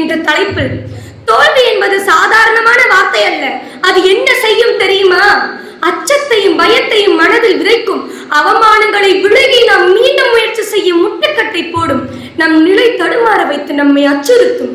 என்ற தலைப்பில் தோல்வி என்பது சாதாரணமான வார்த்தை அல்ல. அது என்ன செய்யும் தெரியுமா? அச்சத்தையும் பயத்தையும் மனதில் விதைக்கும் அவமானங்களை விலகி நாம் மீண்டும் முயற்சி செய்ய முட்டுக்கட்டை போடும். நம் நிலை தடுமாற வைத்து நம்மை அச்சுறுத்தும்.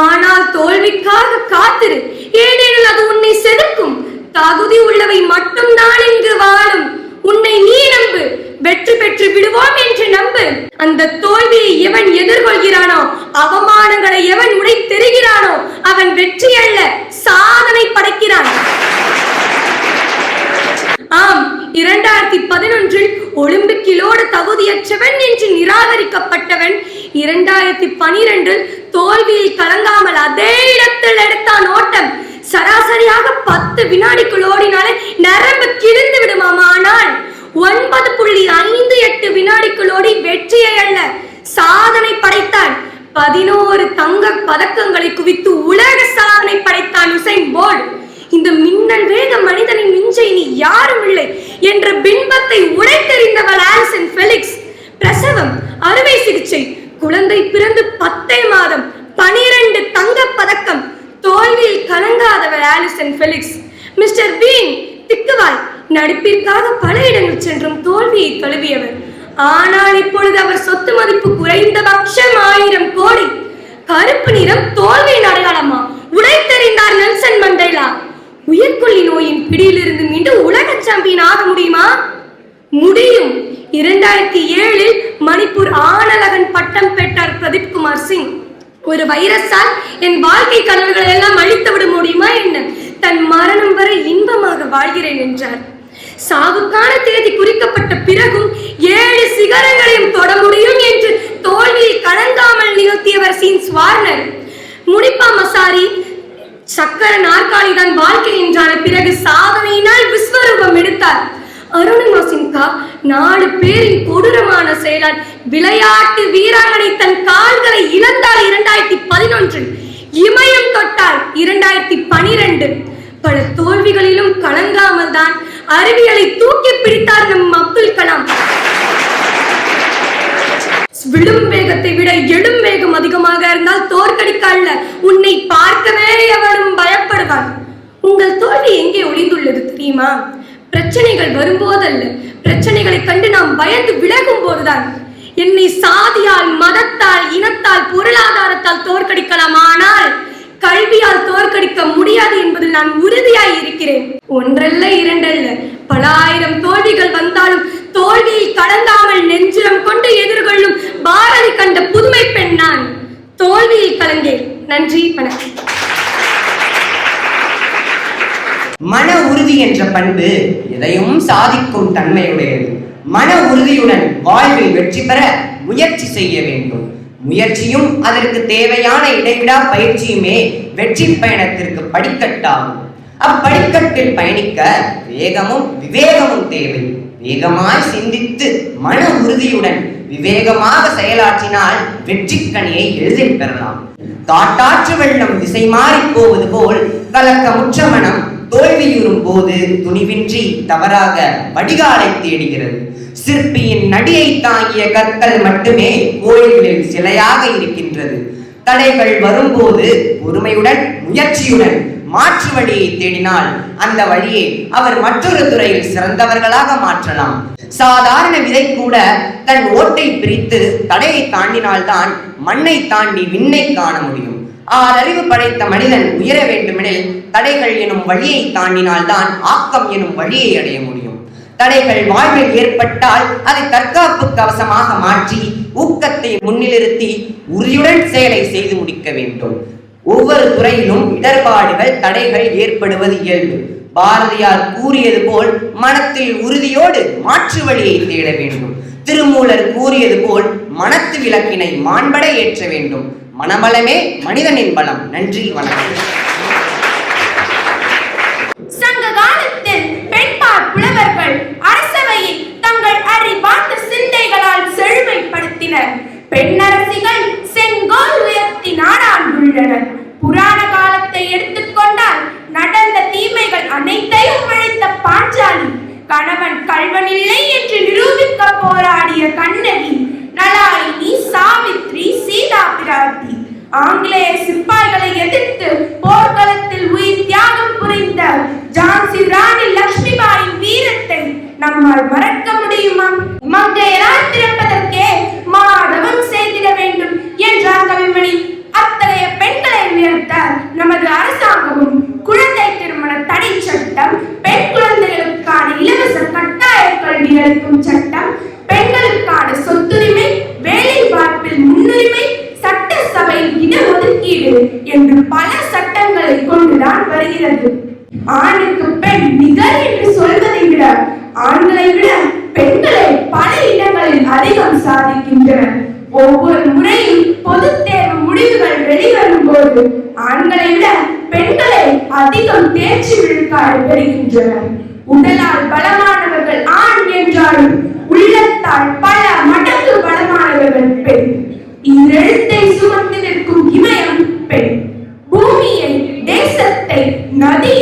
ஆனால் தோல்விக்காக காத்திரு. ஏனெனில் அது உன்னை செதுக்கும். தகுதி உள்ளவை மட்டும்தான் இங்கு வாழும். உன்னை நீ நம்பு. வெற்றி பெற்று விடுவோம் என்று நம்பு. அந்த தோல்வியை எவன் எதிர்கொள்கிறானோ அவமானங்களை எவன் உடை தெரிகிறானோ அவன் வெற்றி அல்ல சாதனை படைக்கிறான். ஆம் இரண்டாயிரத்தி பதினொன்றில் ஒலிம்பிக்கிலோடு தகுதியற்றவன் என்று நிராகரிக்கப்பட்டவன் இரண்டாயிரத்தி பனிரெண்டில் தோல்வியில் கலங்காமல் அதே இடத்தில் எடுத்தான் ஓட்டம். சராசரியாக பத்து வினாடிக்குள் ஓடினாலே நரம்பு கிழிந்து விடுமாம் ஆனால் ஒன்பது புள்ளி ஐந்து எட்டு வினாடிக்குள் வெற்றியை அல்ல சாதனை படைத்தான். பதினோரு தங்க பதக்கங்களை குவித்து உலக சாதனை படைத்தான் உசைன் போல்ட். இந்த மின்னல் வேக மனிதனின் மிஞ்ச இனி யாரும் இல்லை என்ற பின்பத்தை உடைத்தெறிந்தவள் ஆலிசன் ஃபெலிக்ஸ். பிரசவம் அறுவை சிகிச்சை குழந்தை பிறந்து பத்தே மாதம் பனிரெண்டு தங்கப் பதக்கம் தோல்வியில் கலங்காதவர் ஆலிசன் ஃபெலிக்ஸ். மிஸ்டர் பீன் திக்குவாய் நடிப்பிற்காக பல இடங்கள் சென்றும் தோல்வியை தழுவியவர். ஆனால் இப்பொழுது அவர் சொத்து மதிப்பு குறைந்தபட்சம் ஆயிரம் கோடி. கருப்பு நிறம் தோல்வியின் அடையாளமா? உடைத்தறிந்தார் நெல்சன் மண்டேலா. உயிர்கொல்லி நோயின் பிடியிலிருந்து மீண்டு உலக சாம்பியன் ஆக முடியுமா? முடியும். இரண்டாயிரத்தி ஏழில் மணிப்பூர் ஆனலகன் பட்டம் பெற்றார் பிரதீப் குமார் சிங். ஒரு வைரஸால் என் வாழ்க்கை கனவுகளை எல்லாம் அழித்து விட முடியுமா என்ன? தன் மரணம் வரை இன்பமாக வாழ்கிறேன் என்றார். சாவுக்கான தேதி குறிக்கப்பட்ட பிறகும் ஏழு சிகரங்களையும் தொட முடியும் என்று தோல்வியில் கலங்காமல் நிகழ்த்தியவர் சீன்ஸ் வார்னர் முனிப்பா மசாரி சக்கர நாற்காலி தான் வாழ்க்கை என்றான பிறகு சாதனையினால் விஸ்வரூபம் எடுத்தார். அருணிமா சின்கா நாலு பேரின் கொடூரமான செயலால் விளையாட்டு வீராங்கனை தன் கால்களை இழந்தார் இரண்டாயிரத்தி பதினொன்றில் இமயம் தொட்டார் இரண்டாயிரத்தி பனிரெண்டு. பல தோல்விகளிலும் கலங்காமல் தான் அறிவியலை தூக்கி பிடித்தார் நம் அப்துல் கலாம். விழும் வேகத்தை விட எழும் வேகம் அதிகமாக இருந்தால் தோற்கடிக்க அல்ல. உன்னை பார்க்கவே எவரும் பயப்படுவான் உங்கள் தோல்வி எங்கே ஒளிந்துள்ளது தெரியுமா? பிரச்சனைகள் வரும்போதல்ல. பிரச்சனைகளை கண்டு நாம் பயந்து விலகும் போதுதான். என்னை சாதியால் மதத்தால் இனத்தால் பொருளாதாரத்தால் தோற்கடிக்கலாம் ஆனால் கல்வியால் தோற்கடிக்க முடியாது என்பதில் நான் உறுதியாய் இருக்கிறேன். ஒன்றல்ல இரண்டல்ல. பல ஆயிரம் தோல்விகள் வந்தாலும் தோல்வியை கடந்தாமல் கலங்காமல் நெஞ்சிலம் கொண்டு எதிர்கொள்ளும் பாரதி கண்ட புதுமை பெண் நான். தோல்வியில் கலந்தேன். நன்றி வணக்கம். மன உறுதி என்ற பண்பு எதையும் சாதிக்கும் தன்மையுடையது. மன உறுதியுடன் வாழ்வில் வெற்றி பெற முயற்சி செய்ய வேண்டும். முயற்சியும் அதற்கு தேவையான இடைவிடா பயிற்சியுமே வெற்றி பயணத்திற்கு படிக்கட்டாகும். அப்படிக்கட்டில் பயணிக்க வேகமும் விவேகமும் தேவை. வேகமாய் சிந்தித்து மன உறுதியுடன் விவேகமாக செயலாற்றினால் வெற்றிக்கனியை எளிதில் பெறலாம். காட்டாற்று வெள்ளம் திசை மாறி போவது போல் கலக்கமுற்ற மனம் தோல்வியுறும் போது துணிவின்றி தவறாக வடிகாலை தேடுகிறது. சிற்பியின் நடியை தாங்கிய கற்கள் மட்டுமே கோயில்களில் சிலையாக இருக்கின்றது. தடைகள் வரும்போது பொறுமையுடன் முயற்சியுடன் மாற்று வழியை தேடினால் அந்த வழியை அவர் மற்றொரு துறையில் சிறந்தவர்களாக மாற்றலாம். சாதாரண விதை கூட தன் ஓட்டை பிரித்து தடையை தாண்டினால்தான் மண்ணை தாண்டி விண்ணை காண முடியும். ஆறறிவு படைத்த மனிதன் உயர வேண்டுமெனில் தடைகள் எனும் வழியை தாண்டினால்தான் ஆக்கம் எனும் வழியை அடைய முடியும். தடைகள் வாழ்வில் ஏற்பட்டால் அதை தற்காப்பு கவசமாக மாற்றி ஊக்கத்தை முன்னிலிருத்தி உறுதியுடன் செயலை செய்து முடிக்க வேண்டும். ஒவ்வொரு துறையிலும் இடர்பாடுகள் தடைகள் ஏற்படுவது இயல்பு. பாரதியார் கூறியது போல் மனத்தில் உறுதியோடு மாற்று வழியை தேட வேண்டும். திருமூலர் கூறியது போல் மனத்து விளக்கினை மாண்பட ஏற்ற வேண்டும். மனபலமே மனிதனின் பலம். நன்றி வணக்கம். சங்க காலத்தில் பெண்பார் புலவர்கள் அரசவையில் தங்கள் அறிவார்ந்த சிந்தைகளால் செழுமைப்படுத்தினர். பெண்ணரசிகள் செங்கோல் உயர்த்தி நாடாண்டுள்ளனர். புராண காலத்தை எடுத்துக்கொண்டால் நடந்த தீமைகள் அனைத்தையும் அழைத்த பாஞ்சாலி. கணவன் கல்வனில்லை என்று நிரூபிக்க போராடிய கண்ணகி பெண் நிகர் என்று சொல்வதை விட ஆண்களை விட பெண்களே பல இடங்களில் அதிகம் சாதிக்கின்றனர் ஒவ்வொரு முறையும் பொது தேர்வு முடிவுகள் வெளிவரும் போது ஆண்களை விட பெண்களே அதிகம் தேர்ச்சி விழுக்காடு பெறுகின்றனர் உடலால் பலமானவர்கள் ஆண் என்றாலும் உள்ளத்தால் பல மடங்கு பலமானவர்கள் பெண். இரழுத்தை சுமந்து நிற்கும் இமயம் பெண். பூமியை தேசத்தை நதியை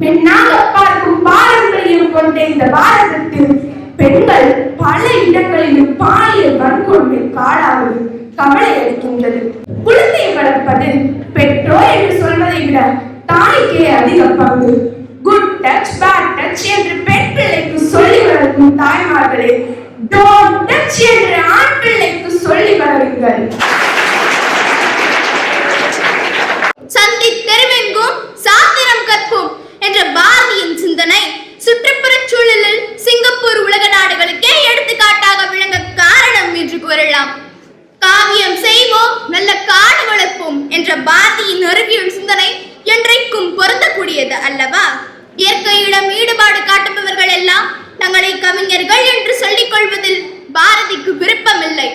பெண்ணாக பார்க்கும் பாரம்பரியம் கொண்ட இந்த பாரதத்தில் பெண்கள் பல இடங்களிலும் பாலியல் வன்கொடுமை காடாவது கவலை அளிக்கின்றது. குழந்தை வளர்ப்பதில் பெற்றோர் என்று சொல்வதை விட தாய்க்கே அதிக பங்கு. குட் டச் பேட் டச் என்று பெண் பிள்ளைக்கு சொல்லி வளர்க்கும் தாய்மார்களே டோன்ட் டச் என்று ஆண் பிள்ளைக்கு சொல்லி வளருங்கள். கொள்ளலாம். காவியம் செய்வோம் நல்ல காடு வளர்ப்போம் என்ற பாரதியின் அறிவியல் சிந்தனை என்றைக்கும் பொருந்தக்கூடியது அல்லவா? இயற்கையிடம் ஈடுபாடு காட்டுபவர்கள் எல்லாம் தங்களை கவிஞர்கள் என்று சொல்லிக் கொள்வதில் பாரதிக்கு விருப்பமில்லை.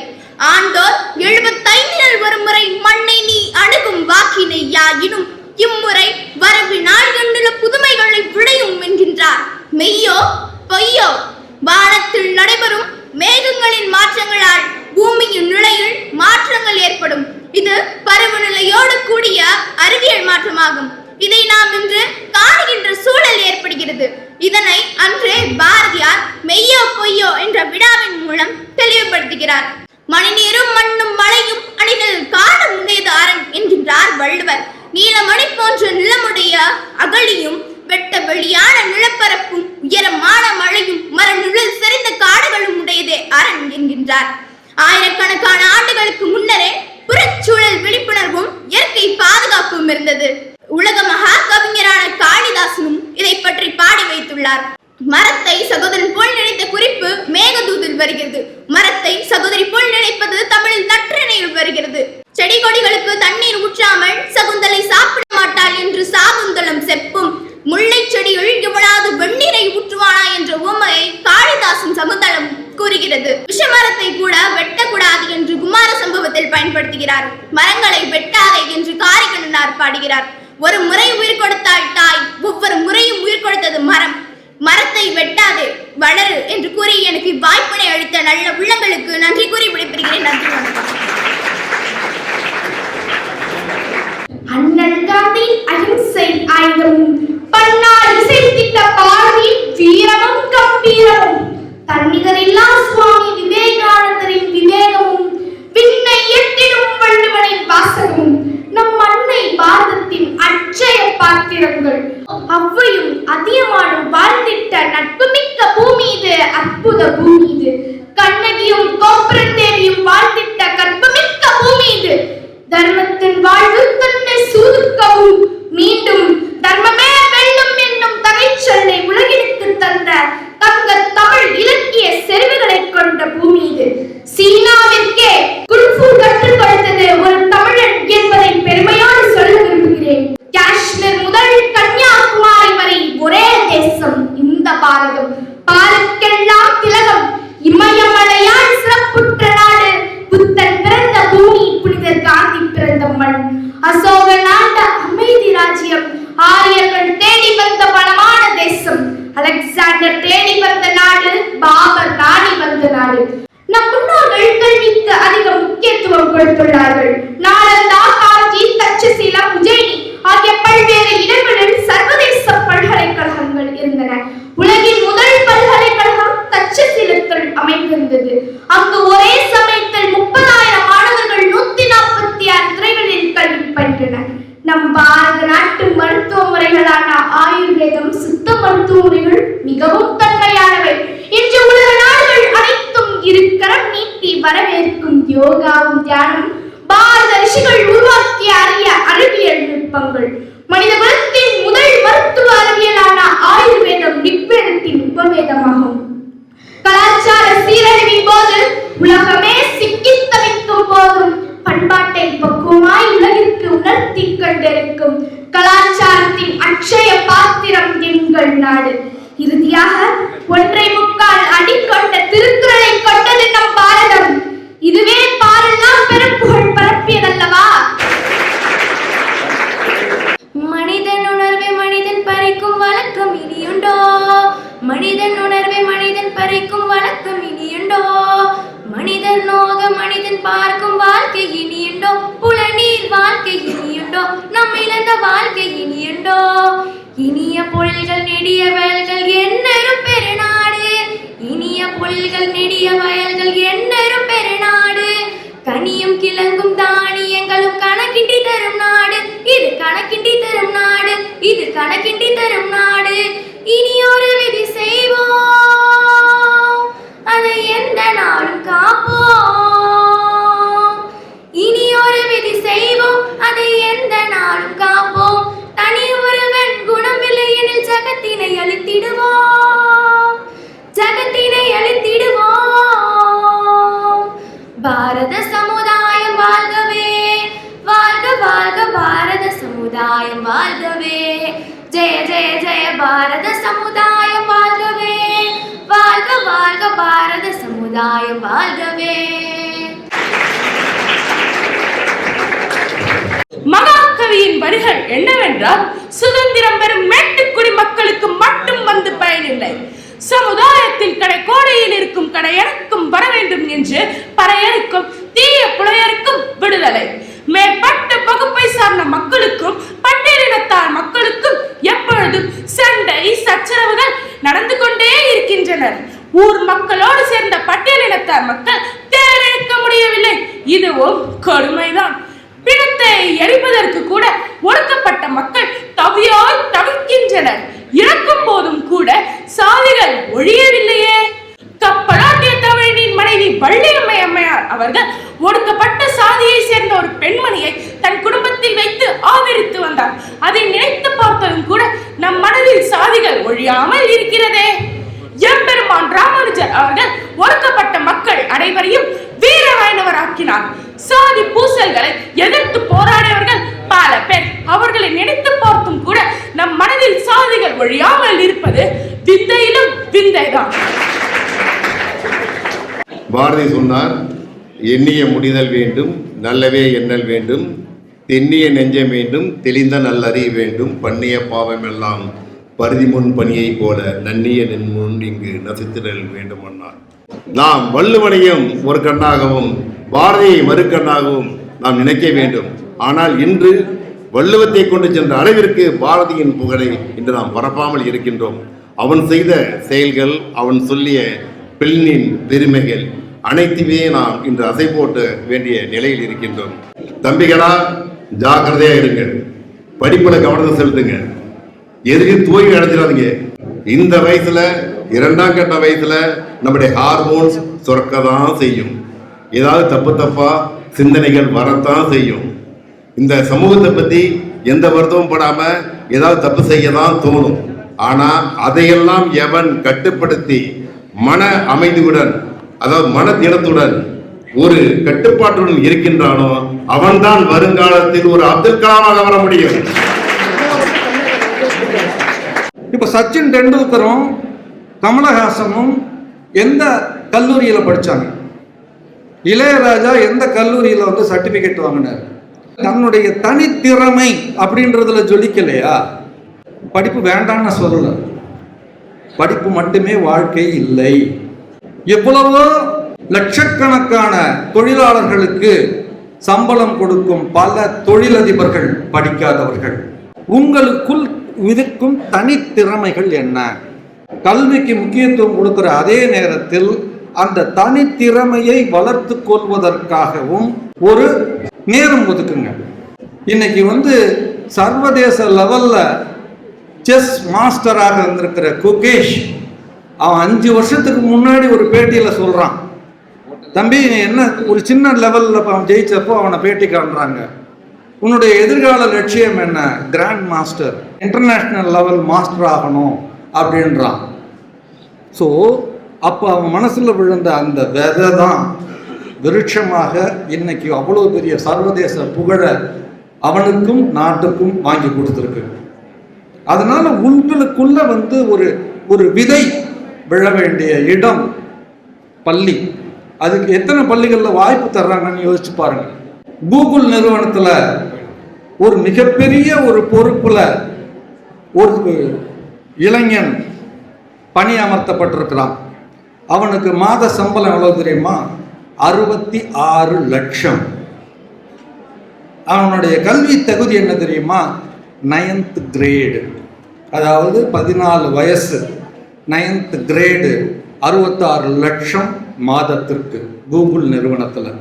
ஆண்டோர் எழுபத்தைந்தில் ஒரு முறை மண்ணை நீ அணுகும் வாக்கினை யாயினும் இம்முறை வரவினால் எண்ணுள்ள புதுமைகளை விளையும் என்கின்றார். மெய்யோ பொய்யோ வானத்தில் நடைபெறும் மேகங்களின் மாற்றங்களால் பூமியின் நிலையில் மாற்றங்கள் ஏற்படும். இது பருவநிலையோடு கூடிய அறிவியல் மாற்றமாகும். இதை நாம் இன்று காணுகின்ற சூழல் ஏற்படுகிறது. இதனை அன்று பாரதியார் மெய்யோ பொய்யோ என்ற விடாவின் மூலம் தெளிவுபடுத்துகிறார். மணிநீரும் மண்ணும் மழையும் அணிகள் காண முனையது அரண் என்கின்றார் வள்ளுவர். நீலமணி போன்ற நிலமுடைய அகழியும் வெட்ட வெளியான நிலப்பரப்பும் உயரமான மழையும் மர நிழல் செறிந்த காடுகளும் உடையதே அரண் என்கின்றார். ஆயிரக்கணக்கான ஆண்டுகளுக்கு முன்னரே புறச்சூழல் விழிப்புணர்வும் இயற்கை பாதுகாப்பும் இருந்தது. உலக மகா காளிதாசனும் இதை பற்றி பாடி வைத்துள்ளார். மரத்தை சகோதரன் போல் நினைத்த குறிப்பு மேகதூதில் வருகிறது. மரத்தை சகோதரி போல் நினைப்பது தமிழில் நற்றிணையில் வருகிறது. செடி கொடிகளுக்கு தண்ணீர் ஊற்றாமல் சகுந்தலை சாப்பிட மாட்டாள் என்று சாகுந்தலம் செப்பும். முல்லை செடியில் இவளாவது வெந்நீரை ஊற்றுவானா என்ற உண்மையை காளிதாசன் சகுந்தலம் கூறுகிறது. விஷமர பயன்படுத்துகிறார். மரங்களை வெட்டாதே என்று காரிகண்ணனார் பாடுகிறார். ஒரு முறை உயிர் கொடுத்தாள் தாய் ஒவ்வொரு முறையும் உயிர் கொடுத்தது மரம். மரத்தை வெட்டாதே வளரு என்று கூறி எனக்கு வாய்ப்பினை அளித்த நல்ல உள்ளங்களுக்கு நன்றி கூறி விடைபெறுகிறேன். நன்றி வணக்கம். அண்ணல் காந்தி அகிம்சை ஆயுதமும் பன்னார் திட்ட பாரதி வீரமும் கம்பீரமும் தன்னிகரில்லா சுவாமி விவேகானந்தரின் விவேகமும் விண்ணை எட்டிடும் வள்ளுவனின் வாசகமும் நம் அன்னை பாரதத்தின் அட்சய பாத்திரங்கள். அவ்வையும் அதியமானும் வாழ்ந்திட்ட நட்புமிக்க பூமி இது அற்புத பூமி இது கண்ணகியும் கோபுரன் தேவியும் வாழ்ந்திட்ட கற்புமிக்க பூமி இது தர்மத்தின் வாழ்வு தன்னை சூதுக்கவும். மீண்டும் தர்மமே வெல்லும் என்னும் தகைச்சொல்லை உலகிற்கு தந்த தங்க தமிழ் இலக்கிய செறிவுகளை கொண்ட பூமி இது சீனாவிற்கே குல்ஃபு கற்றுக் கொடுத்தது ஒரு தமிழன் என்பதை பெருமையோடு சொல்ல விரும்புகிறேன். காஷ்மீர் முதல் கன்னியாகுமரி வரை ஒரே தேசம் இந்த பாரதம். பாலுக்கெல்லாம் திலகம் இமயமலையால் சிறப்புற்ற நாடு புத்தன் பிறந்த பூமி புனிதர் காந்தி பிறந்த மண் அசோகன் ஆண்ட அமைதி ராஜ்யம் ஆரியர்கள் தேடி வந்த வளமான தேசம் அலெக்சாண்டர் தேடி வந்த நாடு பாபர் நாடி வந்த நாடு நம் முன்னோர்கள் கல்விக்கு அதிக முக்கியத்துவம் கொடுத்துள்ளார்கள் நாளந்தா காஞ்சி தட்சசீலம் உஜயினி ஆகிய பல்வேறு இடங்களில் சர்வதேச பல்கலைக்கழகங்கள் இருந்தன உலகின் முதல் பல்கலைக்கழகம் தட்சசீலத்தில் அமைந்திருந்தது அங்கு ஒரே சமயத்தில் முப்பதாயிரம் மாணவர்கள் நூத்தி நாற்பத்தி ஆறு துறைகளில் கல்வி பயின்றனர் நம் பாரத நாட்டு மருத்துவ முறைகளான ஆயுர்வேதம் கூறுகள் மிகவும் தன்மையானவை. இன்று உலக நாடுகள் அனைத்தும் இருக்கரம் நீட்டி வரவேற்கும் யோகாவும் தியானம். பாரத ரிஷிகள் உருவாக்கிய அரிய அறிவியல் நுட்பங்கள். மனித குலத்தின் முதல் மருத்துவ அறிவியலான ஆயுர்வேதம் ரிக்வேதத்தின் உபவேதமாகும். கலாச்சார சீரழிவின் போது உலகமே சிக்கி தவிக்கும் போதும் பண்பாட்டை பக்குவமாய் உலகிற்கு உணர்த்தி கொண்டிருக்கும் கலாச்சாரத்தின் அட்சய பாத்திரம் எங்கள் நாடு. இறுதியாக ஒன்றை முக்கால் அடி கொண்ட திருக்குறளை கொண்டது நம் பாரதம். இதுவே பாரெல்லாம் பெரும் புகழ் என்றால் சுதந்திரம் பெறும் மேட்டுக்குடி மக்களுக்கு மட்டும் வந்து பயனில்லை. சமுதாயத்தில் கடை கோடையில் இருக்கும் கடையனுக்கும் வர வேண்டும் என்று பறையனுக்கும் தீய புலையருக்கும் விடுதலை. மேற்பட்ட பகுப்பை சார்ந்த மக்களுக்கும் பட்டியலினத்தார் மக்களுக்கும் எப்பொழுதும் சண்டை சச்சரவுகள் நடந்து கொண்டே இருக்கின்றனர். ஊர் மக்களோடு சேர்ந்த பட்டியலினத்தார் மக்கள் தேர்ந்தெடுக்க முடியவில்லை. இதுவும் கொடுமைதான். பிணத்தை எரிப்பதற்கு கூட ஒடுக்கப்பட்ட மக்கள் தவியாய் தவிக்கின்றனர். இறக்கும் போதும் கூட சாதிகள் ஒழியவில்லையே. கப்பலாட்டிய தமிழனின் மனைவி வள்ளியம்மை அம்மையார் அவர்கள் ஒடுக்கப்பட்ட சாதியை சேர்ந்த ஒரு பெண்மணியை தன் குடும்பத்தில் வைத்து ஆதரித்து வந்தார். அதை நினைத்து பார்த்ததும் கூட நம் மனதில் சாதிகள் ஒழியாமல் இருக்கிறதே. எம்பெருமான் ராமானுஜர் அவர்கள் ஒடுக்கப்பட்ட மக்கள் அனைவரையும் வீர வைணவராக்கினார் சாதி பூசல்களை எதிர்த்து போராடியவர்கள் பல பேர். அவர்களை நினைத்து பார்த்தும் கூட நம் மனதில் சாதிகள் ஒழியாமல் இருப்பது விந்தையிலும் விந்தைதான். பாரதி சொன்னார் எண்ணிய முடிதல் வேண்டும் நல்லவே எண்ணல் வேண்டும் தென்னிய நெஞ்சம் வேண்டும் தெளிந்த நல்லறிய வேண்டும் பண்ணிய பாவம் எல்லாம் பருதி முன் பணியைப் போல நன்னிய நின்முன் இங்கு நசித்திடல் வேண்டுமன்னார். நாம் வள்ளுவனையும் ஒரு கண்ணாகவும் பாரதியை மறு கண்ணாகவும் நாம் நினைக்க வேண்டும். ஆனால் இன்று வள்ளுவத்தை கொண்டு சென்ற அளவிற்கு பாரதியின் புகழை இன்று நாம் பரப்பாமல் இருக்கின்றோம். அவன் செய்த செயல்கள் அவன் சொல்லிய பெண்ணின் பெருமைகள் அனைத்துமே நாம் இன்று அசை போட்ட வேண்டிய நிலையில் இருக்கின்றோம். தம்பிகளா ஜாக்கிரதையா இருங்க. படிப்புல கவனத்தை செலுத்துங்க. எதுக்கும் தோல்வி அடைஞ்சிடாதீங்க இந்த வயசுல இரண்டாம் கட்ட வயசுல நம்முடைய ஹார்மோன்ஸ் சுரக்க தான் செய்யும். ஏதாவது தப்பு தப்பா சிந்தனைகள் வரத்தான் செய்யும். இந்த சமூகத்தை பத்தி எந்த வருத்தமும் படாம ஏதாவது தப்பு செய்ய தான் தோணும். ஆனா அதையெல்லாம் எவன் கட்டுப்படுத்தி மன அமைதியுடன் அதாவது மன திடத்துடன் ஒரு கட்டுப்பாட்டுடன் இருக்கின்றானோ அவன்தான் வருங்காலத்தில் ஒரு அப்துல் கலாமாக வர முடியும். இப்போ சச்சின் டெண்டுல்கரும் கமலஹாசனும் எந்த கல்லூரியில் படிச்சாங்க? இளையராஜா எந்த கல்லூரியில் வந்து சர்டிஃபிகேட் வாங்கினார்? தன்னுடைய தனித்திறமை அப்படின்றதுல ஜொலிக்கலையா? படிப்பு வேண்டாம்னு சொல்லல. படிப்பு மட்டுமே வாழ்க்கை இல்லை. எவ்வளவோ லட்சக்கணக்கான தொழிலாளர்களுக்கு சம்பளம் கொடுக்கும் பல தொழிலதிபர்கள் படிக்காதவர்கள். உங்களுக்குள் இருக்கும் தனித்திறமைகள் என்ன? கல்விக்கு முக்கியத்துவம் கொடுக்கிற அதே நேரத்தில் அந்த தனித்திறமையை வளர்த்து கொள்வதற்காகவும் ஒரு நேரம் ஒதுக்குங்க. இன்னைக்கு வந்து சர்வதேச லெவல்ல செஸ் மாஸ்டராக இருந்திருக்கிற குகேஷ் அவன் அஞ்சு வருஷத்துக்கு முன்னாடி ஒரு பேட்டியில் சொல்கிறான் தம்பி என்ன ஒரு சின்ன லெவலில் அவன் ஜெயிச்சப்போ அவனை பேட்டி காண்றாங்க. உன்னுடைய எதிர்கால லட்சியம் என்ன? Grand master international level master ஆகணும் அப்படின்றான். ஸோ அப்போ அவன் மனசில் விழுந்த அந்த விதை தான் விருட்சமாக இன்னைக்கு அவ்வளோ பெரிய சர்வதேச புகழை அவனுக்கும் நாட்டுக்கும் வாங்கி கொடுத்துருக்கு. அதனால உங்களுக்குள்ள வந்து ஒரு ஒரு விதை விழ வேண்டிய இடம் பள்ளி. அதுக்கு எத்தனை பள்ளிகளில் வாய்ப்பு தர்றாங்கன்னு யோசிச்சு பாருங்க. கூகுள் நிறுவனத்தில் ஒரு மிகப்பெரிய ஒரு பொறுப்பில் ஒரு இளைஞன் பணி அமர்த்தப்பட்டிருக்கிறான் அவனுக்கு மாத சம்பளம் எவ்வளவு தெரியுமா? அறுபத்தி ஆறு லட்சம். அவனுடைய கல்வி தகுதி என்ன தெரியுமா? நைன்த் கிரேடு அதாவது பதினாலு வயசு. நைன்த் கிரேடு அறுபத்தாறு லட்சம் மாதத்திற்கு கூகுள் நிறுவனத்தில்.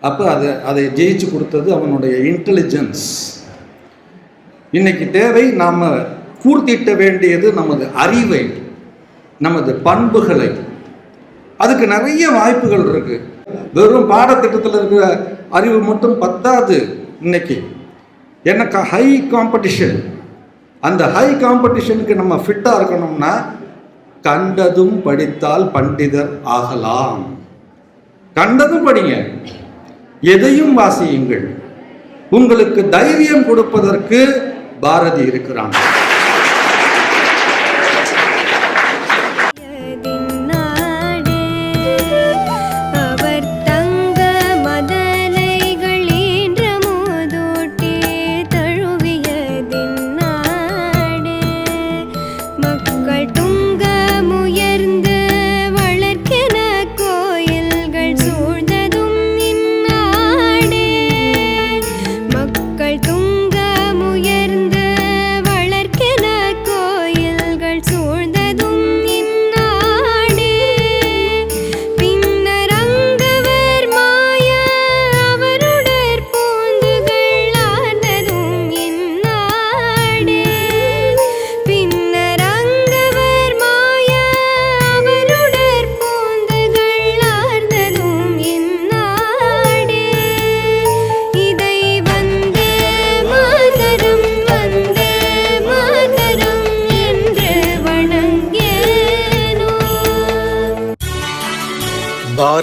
அப்போ அதை அதை ஜெயிச்சு கொடுத்தது அவனுடைய இன்டெலிஜென்ஸ் இன்னைக்கு தேவை நாம் கூர்த்திட்ட வேண்டியது நமது அறிவை நமது பண்புகளை அதுக்கு நிறைய வாய்ப்புகள் இருக்கு. வெறும் பாடத்திட்டத்தில் இருக்கிற அறிவு மட்டும் பத்தாது இன்னைக்கு. எனக்கு ஹை காம்படிஷன் அந்த ஹை காம்படிஷனுக்கு நம்ம ஃபிட்டாக இருக்கணும்னா கண்டதும் படித்தால் பண்டிதர் ஆகலாம். கண்டதும் படிங்க. எதையும் வாசியுங்கள். உங்களுக்கு தைரியம் கொடுப்பதற்கு பாரதி இருக்கிறான்.